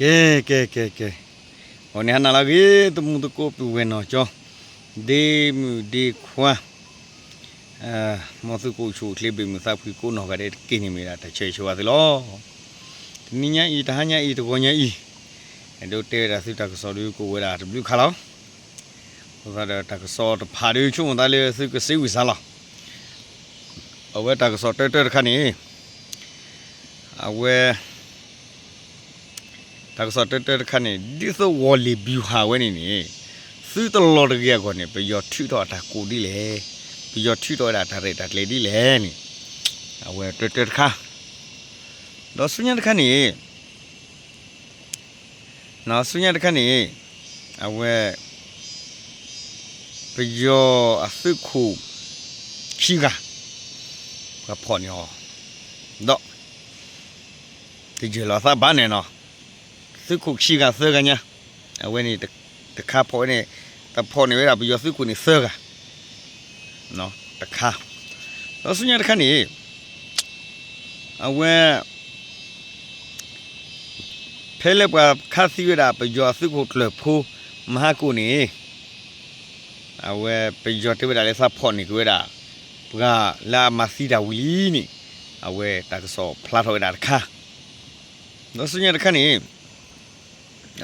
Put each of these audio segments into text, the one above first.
ကဲကဲကဲကဲဟိုနေဟနာလာကြီးတမှုတကိုပြဝင်တော့ကြောဒီမူဒီခွာအာမသူကိုချိုကလေးပေးမသဖူကိုနော်ကတဲ့ကိနေမိတာတစ်ချက်ချိုရသလောနိညာဤတဟညာဤတကောညာဤအဲ့တို့တဲတာစိတကစော်လေးကိုဝဲတာဘလူခါလောဟိုကတကစောတဖာရီချုံတယ်လေစိကစိဝီစားလားအဝဲတကစောတဲတဲခါနေအဝဲ ဒါကစတက်တက်ခနဲ့ဒီသဝလီဘီဟာဝဲနေနေသူတလော်တကရကောနေပယောထူတော့တာကိုဒီလေပယောထူတော့တာဒါရတာလေဒီလေနိအဝဲတက်တက်ခါတော့ဆုညာတခနေနော်ဆုညာတခနေအဝဲပယောအစုခုခီကကဖော်ညောတော့ဒီကြလာသဘာနေနော် ซึกขุกชีกะเซอกันเนี่ยเอาไว้นี่ตะตะคาพอเนี่ยตะพอเนี่ยเวลาไปยอซึกขุนี่เซอกะเนาะตะคาแล้วสุญญาตะคานี่เอาไว้เพลบกับคาซิเวลาไปยอซึกขุตเลพูมหากูนี่เอาไว้ไปยอที่เวลาเลซาพอนี่กูเวลา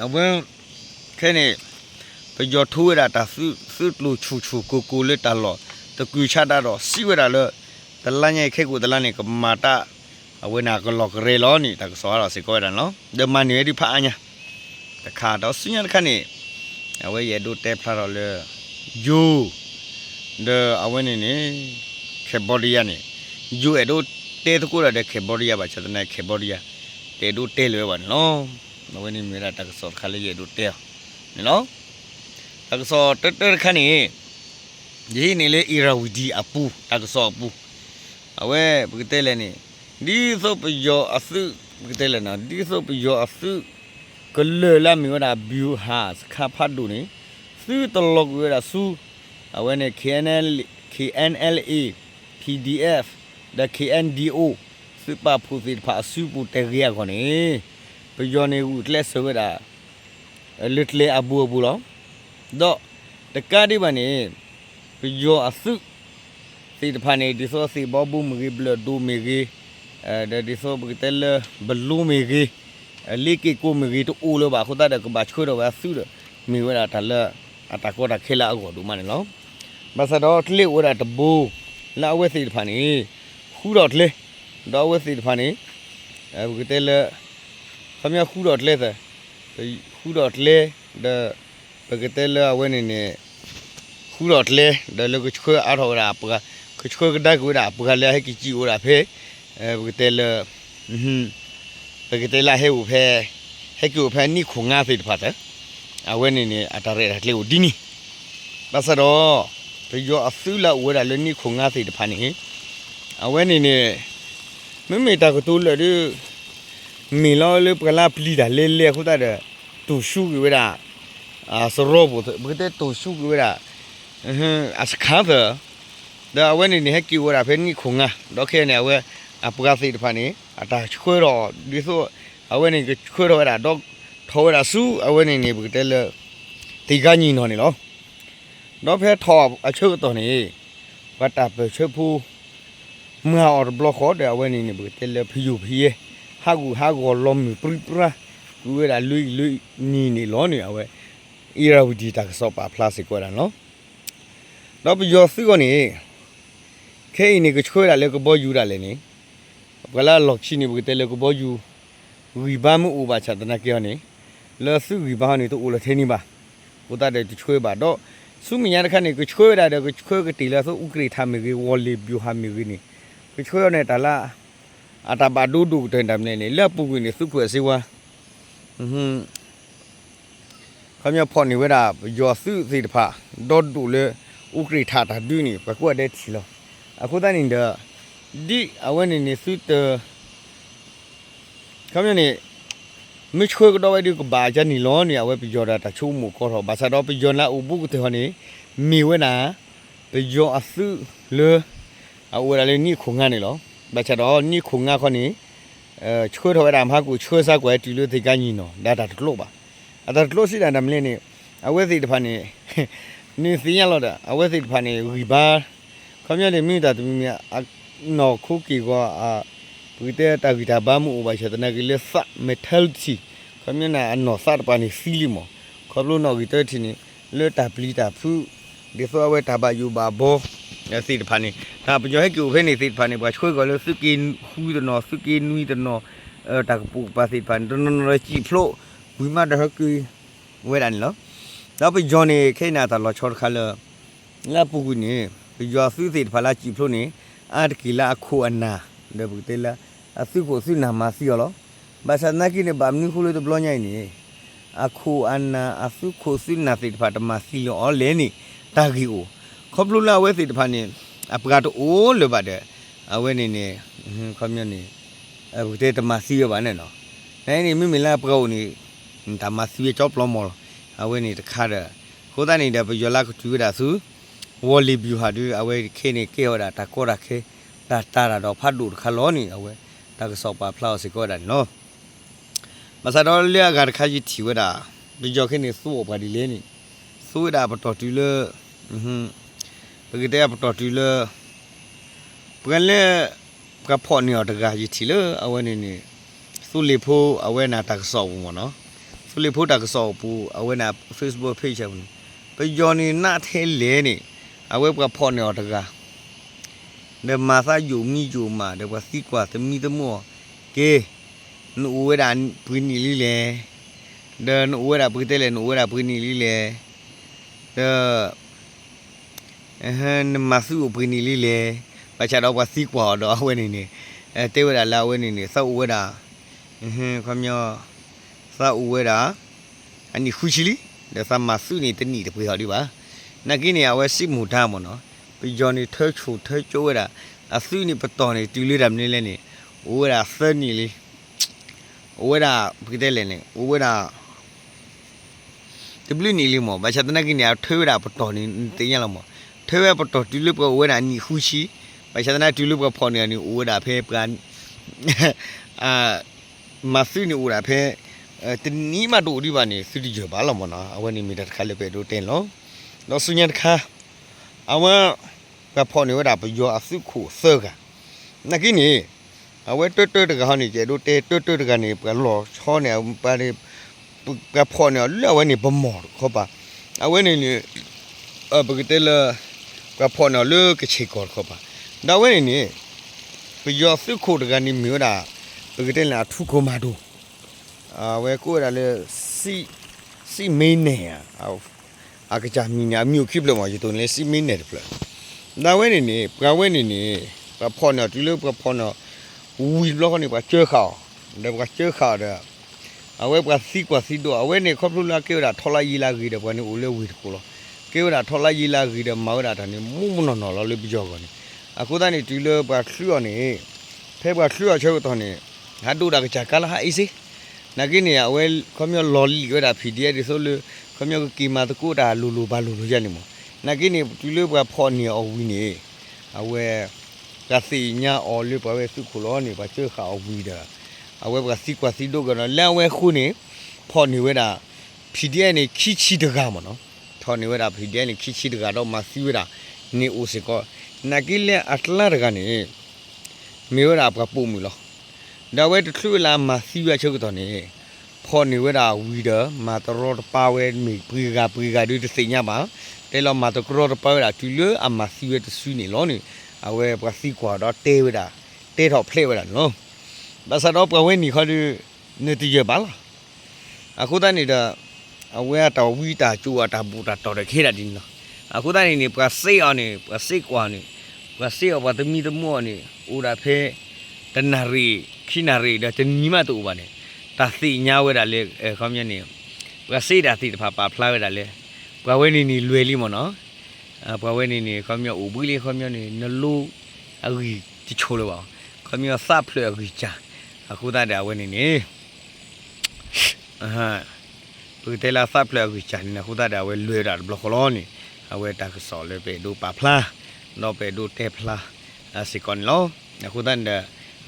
အဝင်းခဲနေပကြောထိုးရတာစုစုလူချူချူကိုကိုလက်တလောတကူချတာတော့စီဝရလတလညခဲကိုတလညကမာတာအဝင်းနာကလောကရေလောနီတကစောရစေကောရနော်ဒမန်နေဒီဖာညာတခါတော့စညာတခါနေအဝဲရဒိုတဲဖလာတော့လေဂျူဒအဝင်းနေနေခေဘော်ဒီယာနေဂျူအဒိုတဲတကူရတဲ့ခေဘော်ဒီယာပါချက်တဲ့ခေဘော်ဒီယာတဲဒိုတဲလွဲပါနော် မဝင်းနေမရတကစောခါလေးရတို့တဲနော်တကစောတတခဏနေဒီနေလေအီရာဝီဒီအပူတကစောအပူအဝဲဘကတဲလဲနေဒီဆိုပယောအစုဘကတဲလဲနော်ဒီဆိုပယောအစုကလေလာမီဝဒဘီယူဟာစခါဖတ်ဒူနေစုတလောကဝရဆူအဝဲနေ KNL KNLA PDF ဒါ KNDO စပပူစီဖာစုပူတေရီယာခေါနေ ပယောနေဦးလက်ဆိုရတာလစ်လေအဘူအဘူလောတော့တကားဒီပါနေပယောအစုစီတဖာနေဒီဆိုစီဘောဘူးမကြီးဘလဒူမကြီးအဲဒီဆိုဘကတဲလဘလူမကြီးလေကီကိုမကြီးတူလို့ပါခုတတဲ့ကဘာချွေတော့ဝဆူရမိဝရတာလအတကောတာခေလာအကောဒူမနေလောဘာစတော့တလိဝရတဘူလာဝဲစီတဖာနေခူတော့တလေတော့ဝဲစီတဖာနေအဲဘကတဲလ ခမခူတော့တလဲတဲ့ခူတော့တလဲဒါပကတဲလာဝဲနေနေခူတော့တလဲဒါလကချွေအားထော်ရာပကကချွေကဒါကူရာပကလဲဟကီချီဝရာဖေအဲပကတဲလာဟင်းပကတဲလာဟဲဝဖေဟကီဝဖေနီခုငါဖေတဖတ်အဝဲနေနေအတာရဲတလေကိုဒီနီဘာစတော့ပြောအဆူလာဝဲလာလနီခုငါဖေတဖတ်နေအဝဲနေနေမမေတာကတူလေဒီ mi lo le pala pli da le le khu ta de tu shu gi we da a so ro bo bu te tu shu gi we da eh a sa kha da da we ni ni he ki we da phe ni khu nga do khe ne we a pu ga si de pha ni a ta chwe ro di so a we ni chwe ro da do tho we da su a we ni ni bu te le ti ga ni no ni lo do phe tho a chwe to ni ba ta pe chwe phu mưa ở block khó để quên này bữa tên là phi dụ phi ha gu ha gu lom mi pri pra gu ra lui lui ni ni lo ni awe ira wu di ta so pa plastic ko da no no bi yo su ko ni ke ni ko chwe da le ko bo yu da le ni bala lok chi ni bu te le ko bo yu wi ba mu u ba cha da na ke ni le su wi ba ni to u le the ni ba ဘုဒ္ဓတဲ့ချွေးပါတော့စုမြညာတစ်ခါနေကိုချွေးရတဲ့ကိုချွေးကတီလာဆိုဥကရိထားမီဝေါ်လီဘျူဟာမီဝီနေကိုချွေးရတဲ့တလား အတာပါဒူဒူတဲ့တမ်နေလေလက်ပူကွေနေစုခွေစေဝါဟွန်းခမရဖော်နေဝဲတာယောစုစီတဖာဒေါ်ဒူလေဥကရိထားတာဒူနေပကွက်တဲ့ချီလောအခုတန်းနေတဲ့ဒီအဝဲနေနေစုတခမရနေမချွေကတော့ဝဲဒီကဘာချနီလောနေအဝဲပြောတာတချို့မကောတော့ဘာသာတော့ပြောလာဥပုကတဲ့ဟောနေမီဝဲနာပြောအစုလေအဝဲလည်းနိခုငါနေလော ဘာချတော့နိခုငါခေါနေအဲချွေထော်ရမှာကိုချွေစားကွယ်တီလို့သိကညီနော်ဒါတာတလို့ပါအဒါတလို့စီတာနမလင်းနေအဝဲစီတဖာနေနေစင်းရလို့တာအဝဲစီတဖာနေဝီဘာခမရလေမိတာတမီမြနော်ခုကီကွာအာဝီတဲ့တာဂီတာဘာမှုဘာချက်တနကလေးစမက်တယ်ချီခမရနာအနော်စတ်ပါနေဖီလီမောခဘလို့နော်ဂီတဲ့တီနေလေတာပလီတာဖူဒီဆိုအဝဲတာဘာယူဘာဘော ရစီတဖာနေဒါပကြောဟဲကူဖဲနေစီတဖာနေဘာချွေကလို့စကင်ဟူဒနော်စကင်နွီဒနော်အဲတာပူပါစီဖန်ဒနော်ချီဖလိုဝီမာဒဟကူဝဲရန်လောတော့ပကြောနေခိနာတာလောချောခါလလာပူကူနေပကြောစုစီတဖာလာချီဖလိုနေအာတကီလာခုအနာဒေဘူတေလာအစုကိုစုနာမစီရောလောဘာသာနာကိနေဘာမနီခုလို့တဘလောညိုင်နေအခုအနာအစုကိုစုနာစီတဖာတမစီလောအော်လဲနေတာဂီအို ခေါပလူလာဝဲစီတဖာနေအပကတော့အိုးလို့ပါတယ်အဝဲနေနေခမညနေအဘူတေတမစီရောပါနဲ့နော်နိုင်နေမိမလာပကောနေတမစီရချောပလောမောအဝဲနေတခါတဲ့ခိုးတနေတဲ့ပယောလာကတူရတာစုဝေါ်လီဘီဟာဒီအဝဲခေနေကေဟောတာတကောရခေတာတာတော့ဖတ်လို့ခလောနေအဝဲတကစောပါဖလောက်စီကောတာနော်မစတော်လျာကခါကြီးတီဝတာဒီကြောခေနေစိုးပါဒီလဲနေစိုးတာပတော်တူလဟွန်း ပကတဲ့ပတော်တူလပကလည်းကဖော်နေတော့တကကြီးတီလအဝဲနေနေစုလီဖိုးအဝဲနာတကစောဘူးမနော်စုလီဖိုးတကစောဘူးအဝဲနာ Facebook page ချဘူးပယောနေနာထဲလဲနေအဝဲကဖော်နေတော့တက de masa yu mi yu ma de wa si kwa te mi de mo ke nu we da pu ni li le de nu we da pu te le nu we da pu ni li le de eh ne masu pu ni li le ba cha do wa si kwa do we ni ni eh te we da la we ni ni sa we da eh kwa myo sa we da ani khu chi li de sa masu ni te ni de pu ha di ba na ki ni ya we si mu da mo no ပီဂျော်နီထဲချူထဲကျိုးရတာအဆွေးနေပတော်နေတူလေးရမနေလဲနေဝဲတာစနီလေးဝဲတာဘယ်တဲ့လဲနေဝဲတာတပလနီလေးမောဘာချတနကိနေထွေးရတာပတော်နေတင်းရလားမော ထွေးရပတော်တူလေးပဝဲတာညီခူရှိဘာချတနတူလေးပဖော်နေနေဝဲတာဖဲပကန်အာမဆွေးနေဝဲတာဖဲတနီးမတို့ဒီပါနေစတူဒီယိုဘာလို့မနော်အဝဲနေမီတာခါလေးပဲတို့တင်လို့တော့ဆုညက်ခါ awa ka phone wa da bu yo asu khu se ga na ki ni awa to to ga ha ni je do te to to ga ni pa lo cho ne pa ni ka phone lo wa ni ba mo kho ba awa ni ni a bu te la ka phone lo ke chi ko kho ba da wa ni ni bu yo asu khu ga ni mi da bu te la thu ko ma do awa ko da le si si main ne ya အကကြမြညာမြို့ခိပလမရတုန်လေစီမင်းနေတယ်ဖလားဒါဝဲနေနေပကဝဲနေနေပဖော်နော်ဒီလိုပဖော်နော်ဝီဘလော့ကနေပချေခေါဒါပချေခေါဒါအဝဲပစီကွာစီတော့အဝဲနေခေါပလူလာကေရာထော်လာရီလာကြီးတယ်ဘွားနေဦးလေဝီတကိုလော ကေရာထော်လာရီလာကြီးတယ်မောက်ရာတန်နေမူမနော်နော်လောလေးပြောကောနေအခုတန်းနေဒီလိုပခလျော့နေဖဲပခလျော့ချေတော့နေဟာတူတာကချကလာဟာအီစီနဂိနေအဝဲခမျောလော်လီရတာဖီဒီရဆိုလို့ခမျောကီမာတကူတာလူလူဘာလူလူရနေမနကိနေတူလို့ကဖော်နေအဝီနေအဝဲကစီညာအော်လို့ပါဝဲစုခလောနေပါချေခါအဝီတာအဝဲကစီကွာစီတို့ကနော်လန်ဝဲခုနေဖော်နေဝဲတာဖီဒီရနေခီချီတကားမနော် ထော်နေဝဲတာဖီဒီရနေခီချီတကားတော့မစီဝဲတာနေအိုစကောနကိလေအတလာတကနေမေဝဲတာပပူမူလောဒါဝဲတထွေလာမစီဝဲချုပ်တော့နေဖော်နေဝဲတာဝီဒါမာတရောပါဝဲမီပရီကပရီကဒီစိညာပါတဲလောမာတကရောပါဝဲတာတူလအမစီဝဲတဆူနေလောနေအဝဲပစီကွာတော့တဲဝဲတာတဲတော့ဖလေဝဲတာနော်ဘာသာတော့ပဝဲနေခါဒီနေတရပါလားအခုတန်းနေတာ အဝဲတော့ဝီတာကျူတာဘူတာတော်တယ်ခေတာဒီနော်အခုတန်းနေပစိတ်အောင်နေပစိတ်ကွာနေပစိတ်အောင်ပါတမီတမောနေဦးတာဖဲတနရီခိနာရီဒါတနီမတူပါနေတာစီညာဝဲတာလေအဲခေါမြနေဘွာစေးတာစီတဖာပါဖလာဝဲတာလေဘွာဝဲနေနေလွယ်လိမနော်အဘွာဝဲနေနေခေါမြအိုဘူးလေးခေါမြနေနလူအဂီတချိုးလို့ပါခေါမြစဖလအဂီချာအခုတည်းဝဲနေနေအဟာဘူ တဲလာစဖလအဂီချာနေခုတည်းဝဲလွယ်တာဘလခလောနေအဝဲတာကစော်လေပဲဒူပါဖလာတော့ပဲဒူတဲဖလာအစီကွန်လောအခုတည်း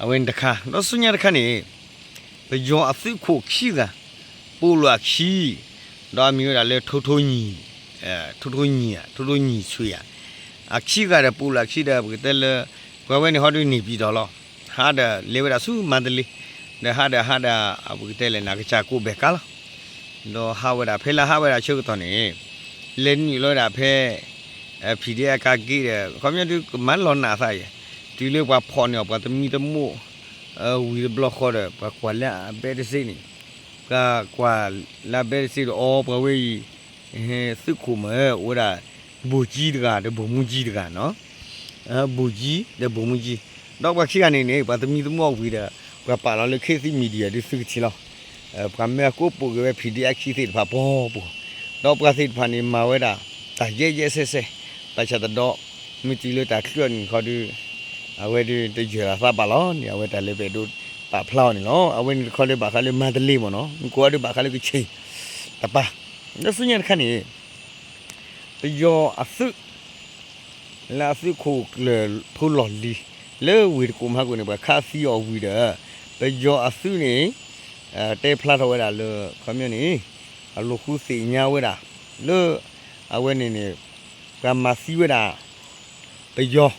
အဝင်တခါတော့စညာတခါနေပယောအသိခုခီကပူလာခီတော့မျိုးရလဲထိုးထိုးညီအဲထိုးထိုးညီอ่ะထိုးထိုးညီဆွေရအခီကရပူလာခီတဲ့ဘယ်တဲလဲဘဝနေဟောတူနေပြီးတော့လောဟာဒလေဝရဆူမန္တလေးဒါဟာဒဟာဒအဘယ်တဲလဲနာကချာကိုဘက်က လာတော့ဟာဝရဖေလာဟာဝရချုပ်တော့နေလဲနီလောတာဖဲအဖီဒီအကကီတဲ့ကွန်မြူတူမန်လောနာဆိုင်ဒီလေကဖော်နေပါတမီတမို့အဝီဘလော့ခေါ်တယ်ပကွာလာဘယ်ဒစီနီကကွာလာဘယ်ဒစီအော်ပဝေးဟဲစုခုမဲဝရာဘူကြီးတကတဲ့ဘုံမူကြီးတကနော်အဘူကြီးတဲ့ဘုံမူကြီးတော့ဘာခိကနေနေပါတမီတမို့ဝီတဲ့ကပါလာလေခေစီမီဒီယာဒီစုချီလောအဲ ပကမဲကိုပိုကပဲ PDF ခိစီပါဘောဘောတော့ပကစီဖာနေမာဝဲတာတာရဲရဲဆဲဆဲတချတော့မီတီလို့တာကျွတ်ခေါ်ဒီအဝဲဒီတကြရာသပါလောနေအဝဲတလည်းပဲတို့ပါဖလောက်နေနော်အဝဲခေါ်လေပါခါလေမန္တလေးမနော်ကိုရပါခါလေကချင်းတပါဒါစညန်ခဏနေတယောအစုလာစုခုလေဖူလော်လီလေဝီကူမဟာကိုနေပါခါစီယောဝီဒါတယောအစုနေ အဲတေဖလာတော့ဝဲတာလေခမင်းနေအလုခုစီညာဝဲတာလေအဝဲနေနေကမစီဝဲတာတယော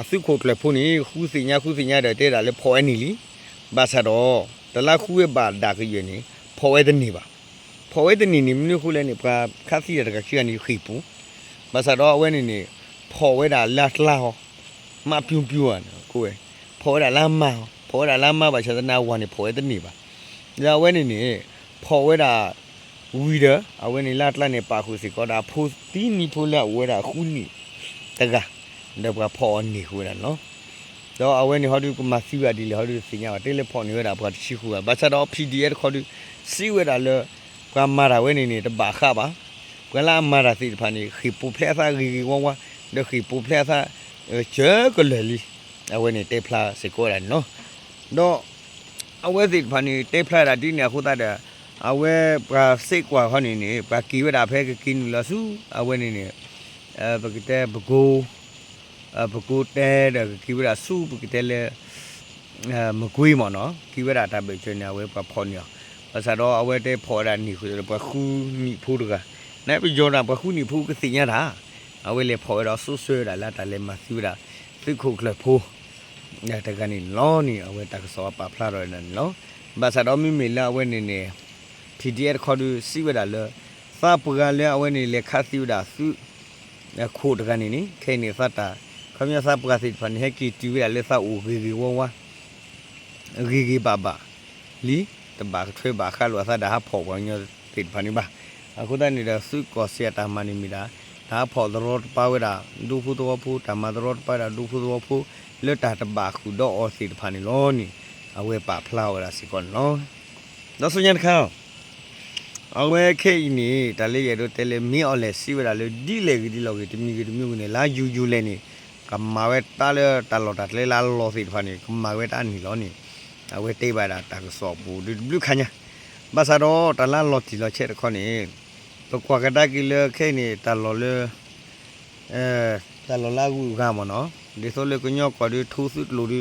အစုခုတ်လေဖုန်ကြီးခူးစညာခူးစညာတဲ့တဲ့တာလေဖော်နေလီဘာသာတော့တလာခူးရဲ့ဘာဒါကရနေဖော်ဝဲတဲ့နေပါဖော်ဝဲတဲ့နေနေမျိုးခုလဲနေပါခါစီရတကချီနေခိပူဘာသာတော့အဝဲနေနေဖော်ဝဲတာလတ်လာဟောမပြုံပြူရနော်ကိုယ်ဖော်တာလာမ ဖော်တာလာမဘာချဒနာဝါနေဖော်ဝဲတဲ့နေပါဒါဝဲနေနေဖော်ဝဲတာဝီဒအဝဲနေလတ်လာနေပါခုစီကောတာဖူတီနီဖူလာဝဲတာခူနီတကားတော့ကဖော်နေခူရနော်တော့အဝဲနေဟောဒီကမစီဝဒီလေဟောဒီစညာတေလေဖော်နေရတာဘာတိခူဘာချတော့ PDF ခေါ်ဒီစီဝဒါလေကမာရာဝဲနေနေတပါခပါကလာမာရာစီဖာနေခိပူဖလက်သာဂီဂီဝဝဒခိပူဖလက်သာချေကလေလီအဝဲနေတေဖလာစကောရနော် တော့အဝဲစီဖာနေတေဖလာတာဒီနေခုတာတဲ့အဝဲပါစိတ်ကွာဟောနေနေပါကီဝဒါဖဲကင်းလဆူအဝဲနေနေအဲပကတဲ့ဘကိုအပကူတဲတဲ့ကိဝရာစုပကတဲလေအမကွေးမနော်ကိဝရာတပိချွနေဝဲပဖော်နေဘာသာတော့အဝဲတဲဖော်တာနီခုပခုနီဖူးတကနိုင်ပကြောတာပခုနီဖူးကစညာတာအဝဲလေဖော်တော့ဆူဆွဲတာလာတလည်းမစီဝရာသိခုကလဖိုး ညတကနေလောနီအဝဲတကစောပါဖလာတော့နေနော်ဘာသာတော့မိမိလာအဝဲနေနေ PDF ခေါ်သူစီဝရာလေသာပကလည်းအဝဲနေလေခါစီဝရာစုခုတကနေနေခဲနေသတ်တာခမရစာပကစစ်ဖန်ဟက်ကီတီဝဲလက်စာဦးဂီဂီဝဝဂီဂီဘာဘာလီတဘာထွေးဘာခါလောစာဒါဖော်ဝညတိဖန်နီဘာအခုတည်းနေတဲ့စုကောစီယာတာမနီမီလာဒါဖော်ဒရော့ပါဝဲတာဒူဖူတော်ဖူတမဒရော့ပါတာဒူဖူတော်ဖူ လက်တာတဘာခုတော့အော်စီဖန်နီလောနီအဝဲပါဖလာဝရာစီကောနော်တော့စညန်ခါအဝဲခေနီတလေးရတော့တဲလေမီအော်လေစီဝရာလေဒီလေဒီလောကဒီမီကဒီမျိုးနဲ့လာယူယူလဲနေကမာဝဲတာလေတာလောတာလေလာလောစီဖာနေကမာဝဲတာနီလောနီအဝဲတေးပါတာတာဆော့ဘူးဒီဘလူခညာဘာသာတော့တလာလောတီလောချက်ခေါနေပကွာကတာကီလခဲနေတာလောလေအဲ တာလောလာကူကမနော်ဒီဆိုလေကညောကွာဒီထူစုလူဒီ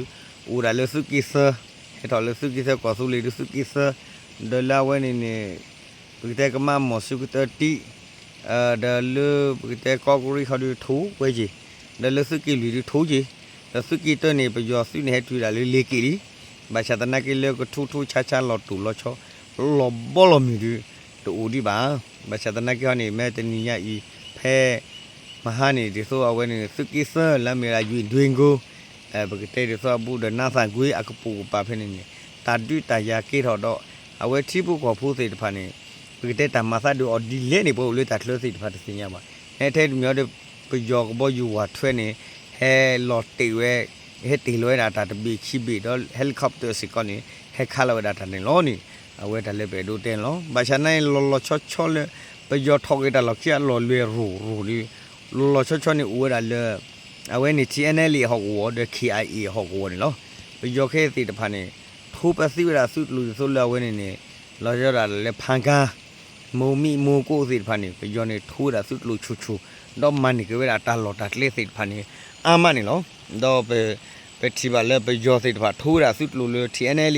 ဦးရလေစုကိစဟဲ့တော်လေစုကိစကွာစုလေဒီစုကိစဒလာဝဲနေနေပိတဲ့ကမမောစုကတတီအဲဒါလေပိတဲ့ကောက်ဂရီခါဒီထူဝဲကြီး da le suki li di thu ji da suki to ni pe yo su ne he tu da le le ki ri ba cha ta na ki le ko thu thu cha cha lo tu lo cho lo bo lo mi di to u di ba ba cha ta na ki ha ni me te ni ya i phe ma ha ni di so a we ni suki sa la me la yu dwing go အဲဘကတဲ့ရသောဘူးဒနာဆန်ကွေးအကပူပါဖနေနေတာဒွတရာကေထော်တော့အဝဲတိပုကောဖူးစိတ်တဖာနေဘကတဲ့တမဆတ်ဒူအော်ဒီလဲနေပို့လို့တာထလို့စိတ်တဖာတစင်ရမှာအဲထဲမျိုးတဲ့ပယောကဘောယူဝါထွဲနေဟဲလော်တေဝဲဟဲတေလွဲတာတာတပိခိပိတော့ဟယ်လီကော်ပတာစီကောနေဟဲခါလောဒါတနေလောနီအဝဲတလည်းပဲဒိုတင်လောဘာချနိုင်လောလောချောချောလေပယောထောက်ရတာလောကျလောလွဲရူရူဒီ လောလောချောချောနေဦးရလေအဝဲနေ TNL ဟောက်ဝဒ KIA ဟောက်ဝနေလောပယောခဲတိတဖာနေထိုးပစီဝရာစုလူဆိုလဝဲနေနေလောရတာလည်းဖန်ကားမုံမိမိုကိုစီတဖာနေပယောနေထိုးတာစုလူချူချူတော့မန်နေကဝဲတာတာလော်တာကလေးစိတ်ဖာနေအာမနေလောတော့ပဲပဲတီပါလဲပဲယောစိတ်တပါထိုးတာစုတလူလူ TNL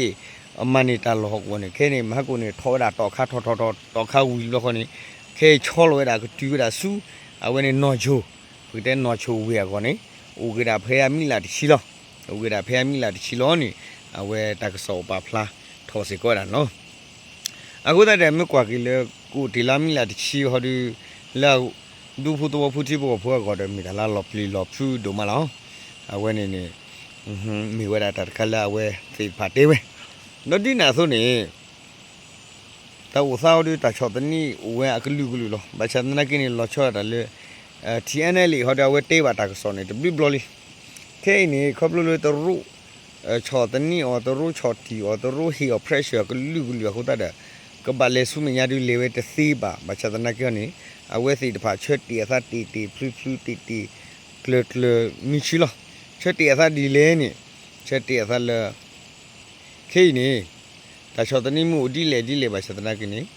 အမနီတာလောကောနေခဲနေမဟကိုနေထောတာတော့ခါထောထောထောတော့ခါဝီလောကောနေခဲချောလွဲတာကတူတာစုအဝနေနော်ချိုဘယ်တဲ့နော်ချိုဝေရကောနေဥကဒါဖေယမီလာတချီလောဥကဒါဖေယမီလာတချီလောနေအဝဲတကဆော ပါဖလားထောစီကောတာနော်အခုတည်းမြကွာကလေးကိုဒီလာမီလာတချီဟောဒီလောက်ဒူဖူတော့ဖူတီဘောဖွာကောတယ်မိတာလာလော်ပလီလော်ဖူဒိုမလောအဝဲနေနေဟွန်းမိဝဲတာတကလာဝဲသိဖာတေးဝဲနော်ဒီ နာဆိုနေတော့ဆောက်ဒီတချောတနီဝဲအကလူကလူလောဘာချန်နကင်းလောချောတာလေအဲ TNL ဟောတာဝဲတေးပါတာကစောနေတဘလဘလီခဲနေခဘလလတရူအချောတနီအော်တရူချောတီအော်တရူဟီအော်ပရက်ရှာကလူကလူဟောတာတဲ့ကဘာလေဆုမညာဒီလေဝဲတစီပါဘာချန်နကင်းနေအဝဲစီတဖာချွတ်တီအသတီတီဖလူဖလူတီ ta chotani mu dile dile ba chatana kini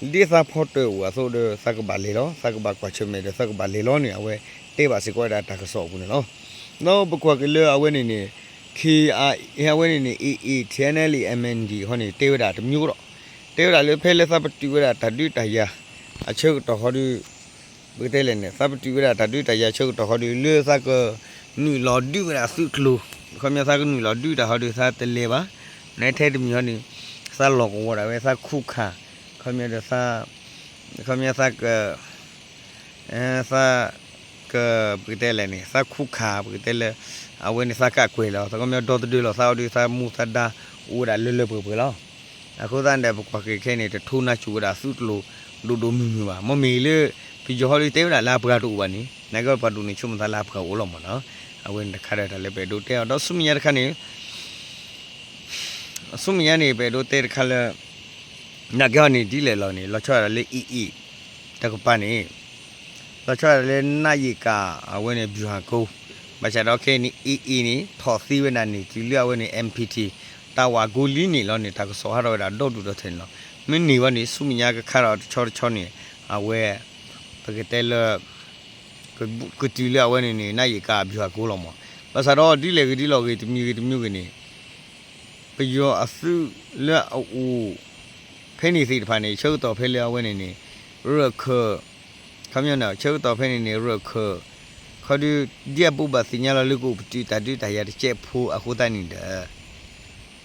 di sa photo wa so de sak ba le lo sak ba kwa chume de sak ba le lo ni awe te ba si kwa da ta ka so bu ne lo no bu kwa ke le awe ni ni ki a e awe ni ni e e channel e mnd ho ni te wa da de myo ro te wa da le phe le sa pa ti wa da ta du ta ya a cheu to ho du bu te le ne sa pa ti wa da ta du ta ya cheu to ho du le sa ko ni lo du wa su klo ခမရစာကနူလာဒူတာဟာဒူစာတလေပါနဲ့ထဲတမျိုးနေ ซาหลอกวัวได้ซาคู่ขาเขามีแต่ซาเขามีซาเกเออซาเกปกติเลยนี่ซาคู่ขาปกติเลยเอาไว้ในซากะกวยแล้วซาก็มีดอตดือแล้วซาดิซามูซาดาอูดาเลเลเปเปแล้วအခုတန်တဲ့ပကကေခဲနေတဲ့ထိုးနာချူတာစုတလို့ဒူဒူမီမီပါမမီလေပီဂျော်ဟော်လီတေးလာလာပကတူပါနီနဂောပတူနီချုံမသာလာပကဝလောမနော်အဝင်တခါရတဲ့လည်းပဲဒူတဲတော့ဆုမီရခနဲ့ အဆုမယနေပဲတို့တဲတခါလဲနဂောနေဒီလေလောနေလောချောရလေအီအီတကပနေလောချောရလေနာယီကအဝဲနေဗျူဟာကိုမချတော့ခဲနီအီအီနီထော်သီဝနာနေဒီလျဝဲနေ MPT တာဝါဂိုလီနေလောနေတကဆောဟာတော့ဒါတော့တူတော့ထင်လောမင်းနေဝနေဆုမယကခါတော့ချောချောနေအဝဲပကတဲလကကတီလျဝဲနေနေနာယီကဗျူဟာကိုလောမဘာသာတော့ဒီလေကဒီလောကဒီမြူကဒီမြူကနေ ပယောအစုလက်အူဖဲနေစီတဖာနေချုပ်တော်ဖဲလျောဝဲနေနေရခခမရနာချုပ်တော်ဖဲနေနေရခခဒူဒီအပူပါစညာလလူကိုပတိတတိတရတဲ့ချက်ဖို့အခုတန်းနေတဲ့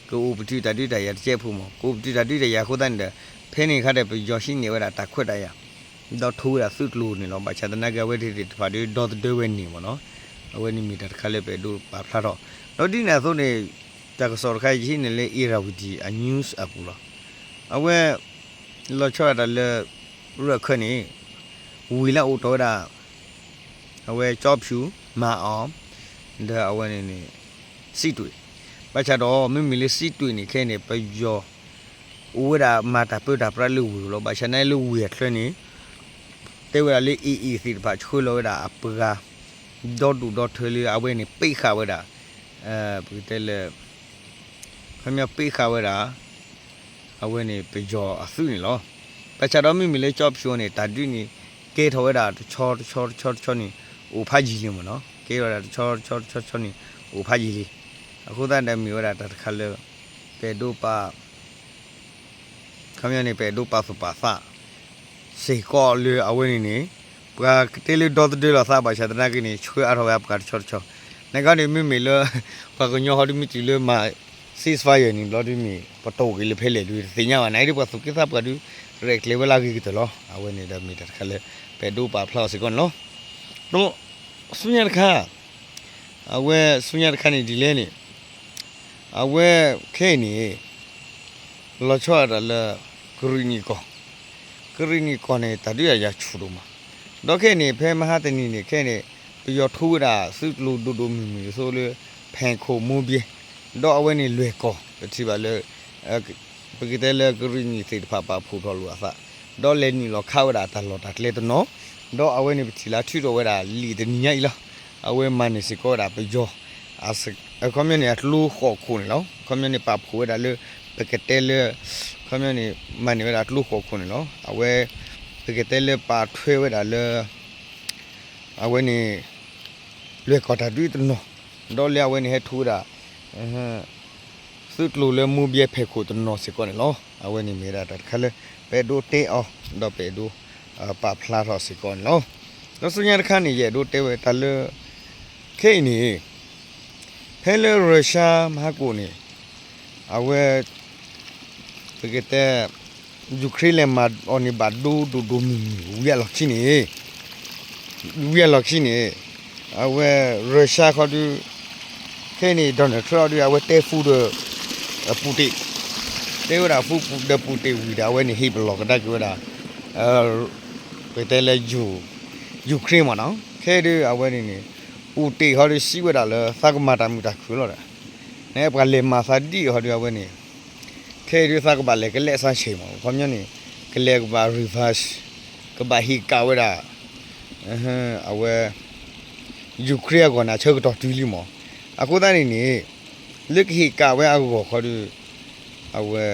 ကိုပတိတတိတရတဲ့ချက်ဖို့မကိုပတိတတိတရခုတန်းတဲ့ဖဲနေခတဲ့ပယောရှိနေဝဲတာတခွတ်တရတော့ထိုးရစုတလူနေလောပါချဒနာကဝဲတိတဖာဒီဒေါ်ဒဝဲနေမနော်အဝဲနေမီတာခလည်းပဲဒူပါဖလာတော့တော့ဒီနေဆိုနေ တကစောခိုင်ကြီးနေလေအီရာဝဒီအနျူးစ်အပူလာအဝဲလောချောတာလေရခနေဝီလာအိုတော်တာအဝဲကြောဖြူမာအောင်ဒါအဝဲနေနေစီတွေ့ပတ်ချတော့မမီလေးစီတွေ့နေခဲနေပယောဝဲတာမာတာပတာပရလူဝလောဘာချနေလူဝီထွနေတေဝရလေးအီအီစီပါချူလောတာအပကဒေါ်ဒူဒေါ်ထွေလေးအဝဲနေပိတ်ခါဝဲတာအဲပူတဲလေ ခမပေးခါဝဲတာအဝဲနေပကြောအစုနေလောပချတော်မိမိလေးကြော့ဖြိုးနေတာဒွိနေကေထောဝဲတာချောချောချောချောနေဦးဖာကြီးလေးမနော်ကေရတာချောချောချောချောနေဦးဖာကြီးလေးအခုတန်တယ်မြဝဲတာတခါလေပေဒိုပါခမနေပေဒိုပါစပါစာစေကောလေအဝဲနေနေပကတေလီဒေါ်တေလာစာပါချတနာကိနေချွေအထောဝဲပကချောချောနေကနေမိမိလေပကညောဟောဒီမီတီလေမာ ceasefire ni lo di mi pato ki le phele lu de nya wa nai de pa su ki sa pa du rek level la ki ki to lo a we ni da mi da khale pe do pa phlo si kon lo no sunya kha a we sunya kha ni di le ni a we khe ni lo chwa da la gri ni ko gri ni ko ne ta du ya ya chu do ma do khe ni phe ma ha ta ni ni khe ni ပြီးတော့ထိုးတာစုလူဒူဒူမီမီဆိုလေဖန်ခိုမူပြေ တော့အဝဲနေလွယ်ကောတိပါလေပကိတဲလေဂရီနီစိတ်ဖပါဖူတော်လူအဖတော့လဲနီလောခါဝတာတလောတာလေတနော်တော့အဝဲနေပတိလာထူတော်ဝဲတာလီတနီညာဤလားအဝဲမနေစကောတာပကြောအစအကွန်မြူနီအတလူခေါခုန်လောကွန်မြူနီပပူဝဲတာလေပကတဲလေကွန်မြူနီမနေဝဲတာတလူခေါခုန်လောအဝဲပကတဲလေပါထွေးဝဲတာလေအဝဲနေလွယ်ကောတာတွေ့တနော်တော့လျာဝဲနေဟဲထူတာ အဟမ်းစွတ်လိုလဲမူပြဲဖဲခုတနော်စကောနေလောအဝဲနေမီရာတခါလဲပဲဒိုတေအောတော့ပဲဒိုပါဖလာတော့စကောနေလောတော့စညာတခါနေရဲ့ဒိုတေဝဲတလခဲနေဖဲလဲရုရှားမဟာကိုနေအဝဲပကတဲ့ယူကရိန်းမှာအော်နေဘာဒိုဒိုဒိုမီဝီရလောက်ချင်းနေဝီရလောက် ချင်းနေအဝဲရုရှားခေါ်သူခဲနေဒေါ်နယ်ထရပ်အဝဲတဲဖူဒပူတီတဲဝရာဖူပူဒပူတီဝီဒါဝဲနေဟိဘလောကဒါကြဝရာအဲပတဲလဲယူယူကရိန်းမနော်ခဲဒီအဝဲနေနေပူတီဟောဒီစီဝရာလဲသကမာတာမူတာခူလောတာနေပကလေမာစာဒီဟောဒီအဝဲနေခဲဒီသကပါလေကလေဆန်းရှိမောခေါမျက်နေကလေကပါ reverse ကပါဟီကာဝရာအဟမ်းအဝဲယူကရိန်းကနာချုပ်တော့တူးလီမော အခုတန်းနေနေလက်ဟီကာဝဲအကူခေါ်ဒီအဝဲ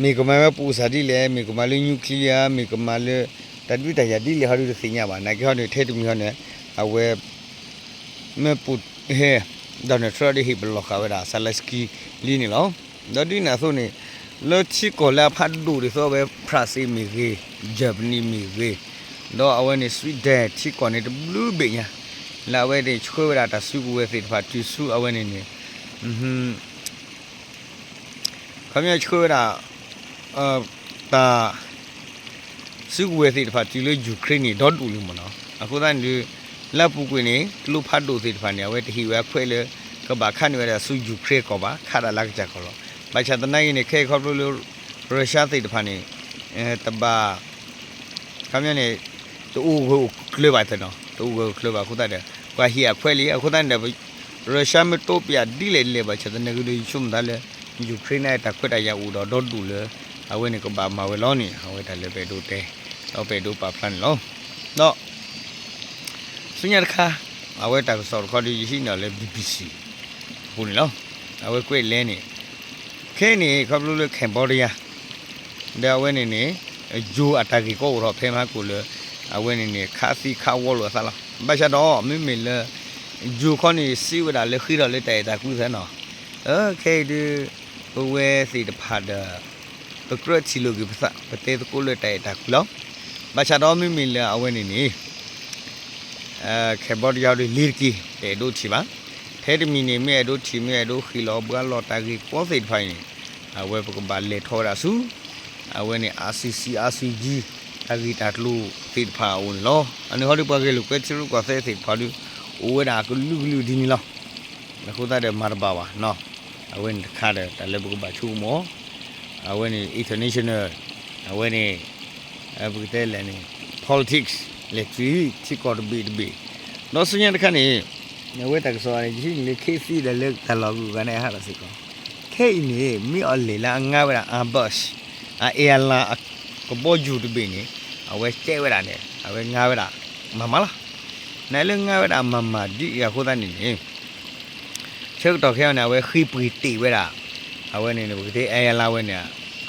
မိကမပဲပူစာဒီလေမိကမလေးနျူကလ িয়ার မိကမလေးတတူတရဒီလေဟာဒီစညာပါနာကြောနေထဲတူမျိုးနဲ့အဝဲမေပူဟဲဒါနဲ့ထရဒီဟိဘလောခဝဲဒါဆလက်စကီလီနီလောဒါဒီနာဆိုနေလောချီကိုလာဖတ်ဒူရီဆိုပဲဖရာစီမီဂေဂျပနီမီဂေတော့အဝဲနေဆွီဒက်ချီကိုနေဘလူးဘေညာ လာဝဲတဲ့ချွေးရတာစုကူဝဲစစ်ဖာတီဆူအဝဲနေနေဟွန်းခမရချွေးရတာအာတာစုကူဝဲစစ်ဖာတီလို့ယူကရိန်းနေတော့တူလို့မနော်အခုတန်းဒီလက်ပူကွင်းနေလူဖတ်ဒူစစ်ဖာနေဝဲတဟီဝဲခွဲလေကဘာခန့်ဝဲတာစုယူကရိန်းကောပါခါရလက်ကြကောလောဘာချတနိုင်နေခဲခေါပလို့ရုရှားစစ်ဖာနေအဲတဘာခမရနေတူကိုကလေပါတဲ့နော်တူကိုကလေပါခုတတ်တယ်ကွာဟီအခွဲလီအခုတန်းတယ် ရုရှားမတိုးပြဒီလေလေဘာချတနေကလေးရှုံးတယ်လေယူကရိန်းနဲ့တခွတ်တရဦးတော့ဒေါ်တူလေအဝဲနေကဘာမဝဲလောနေအဝဲတယ်လေပဲတို့တဲတော့ပဲတို့ပါဖန်လောတော့စညာခါအဝဲတက်ဆော်ခေါ်ဒီရှိနေလေ BBC ဟိုနေလောအဝဲကွေ့လဲနေခဲနေခေါပလူလေကမ်ဘောဒီးယားဒါဝဲနေနေဂျိုအတာကီကိုတော့ဖဲမကူလေအဝဲနေနေခါစီခါဝေါ်လို့ဆလာ ဘာချတော့မိမိလေဂျိုခေါနေစီဝဒါလေခီရလေတဲ့တာကူစနော်โอเคဒီဘဝဲစီတဖာဒါပကရချီလိုကပစပတေတကိုလေတဲ့တာကူလောဘာချတော့မိမိလေအဝဲနေနေအဲခေဘော်ဒီယာဒီလီကီတဲ့တို့ချီပါထဲတမီနေမဲတို့ချီမဲတို့ခီလောဘွာလော်တာကီကောစိတ်ဖိုင်းနေအဝဲပကဘာလေထောတာစုအဝဲနေ RCC RCG အဂီတာတလူတိဖာဝန်လောအနေဟောဒီပကေလူကွဲချလူကွာဆဲစိတ်ဖာလူအိုဝဲတာကလူလူဒီနီလောအခုတတဲ့မာရပါပါနော်အဝဲနေခါတဲ့တလည်းပကဘာချူမောအဝဲနေ international အဝဲနေအဘုတဲလည်းနေ politics လက်ချီချီကော်ဘီဘီတော့စညာတခါနေနဝဲတက်စောရကြီးလေ KC တဲ့လက်တလောကူကနေဟာရစီကောခဲနေမိအလေလာငါဝရအဘတ်အအေလာကဘောဂျူတဘင်းနေ အဝဲကျဲဝရနေအဝဲငါဝရမမလားနိုင်လငါဝရမမဒီရခိုးတဲ့နေနေချက်တော့ခဲနေအဝဲခိပီတီဝရအဝဲနေနေဘုတေအေလာဝဲနေ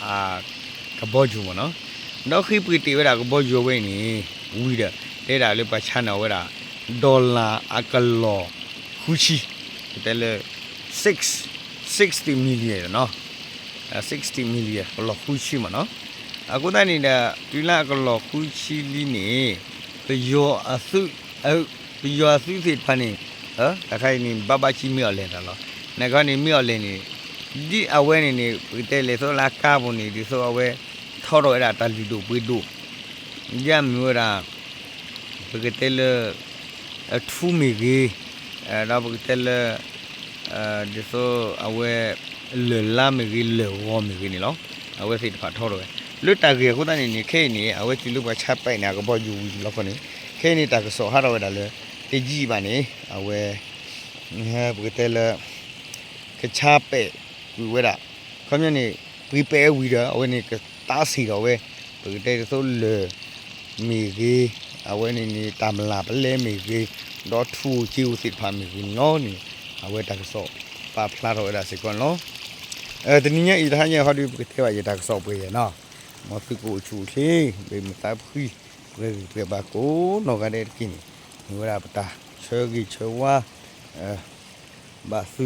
အာကဘောဂျူမနော်တော့ခိပီတီဝရကဘောဂျူဝဲနေဝီတဲ့တဲ့တာလေးပတ်ချန်တော့ဝဲတာဒေါ်လာအကလောခူချီတယ်လေ6 60 million နော်60 million ဘလောခူချီမနော် အခုတည်းနေတာဒီလာကလောခူချီလီနေပယောအသုအပယောအသုစိဖာနေဟမ်တခိုင်နေဘဘချီမြော်လဲတယ်လို့ငါကနေမြော်လဲနေဒီအဝဲနေနေတဲ့လေဆိုလာကာဘုန်နေဒီဆိုအဝဲထော်တော့အဲ့ဒါတလီတို့ပွေးတို့ညမျိုးရာပကတဲ့လေအထူးမီကြီးအဲ့တော့ပကတဲ့လေအဲဒီဆိုအဝဲလေလာမီကြီးလေဝမီကြီးနေလို့အဝဲစိတ်ဖာထော်တော့ လွတ်တကေခုတန်းနေခဲနေအဝဲတီလူပါချပိုက်နေကဘောယူလောက်ခနေခဲနေတာကစောဟာတော့ဒါလေတကြီးပါနေအဝဲဟဲပကတဲ့လေကချပဲဝီဝဲတာခမနေဝီပဲဝီတာအဝဲနေတားစီတော့ဝဲပကတဲ့ဆိုလေမီကြီးအဝဲနေနေတာမလာပလဲမီကြီးတော့ထူချီဦးစစ်ဖာမီကြီးနော်နီအဝဲတာကစောပါဖလာတော့အဲ့ဒါစီကွန်နော်အဲတနည်းညဤထားညဟောဒီပကတဲ့ဝရတာကစောပွေရနော် မဖိကိုချူသေးဘေမတာဖီဝဲပြပါကိုနော်ကတဲ့ကိနီဝရပတာချေဂီချဝါအဲဘာစု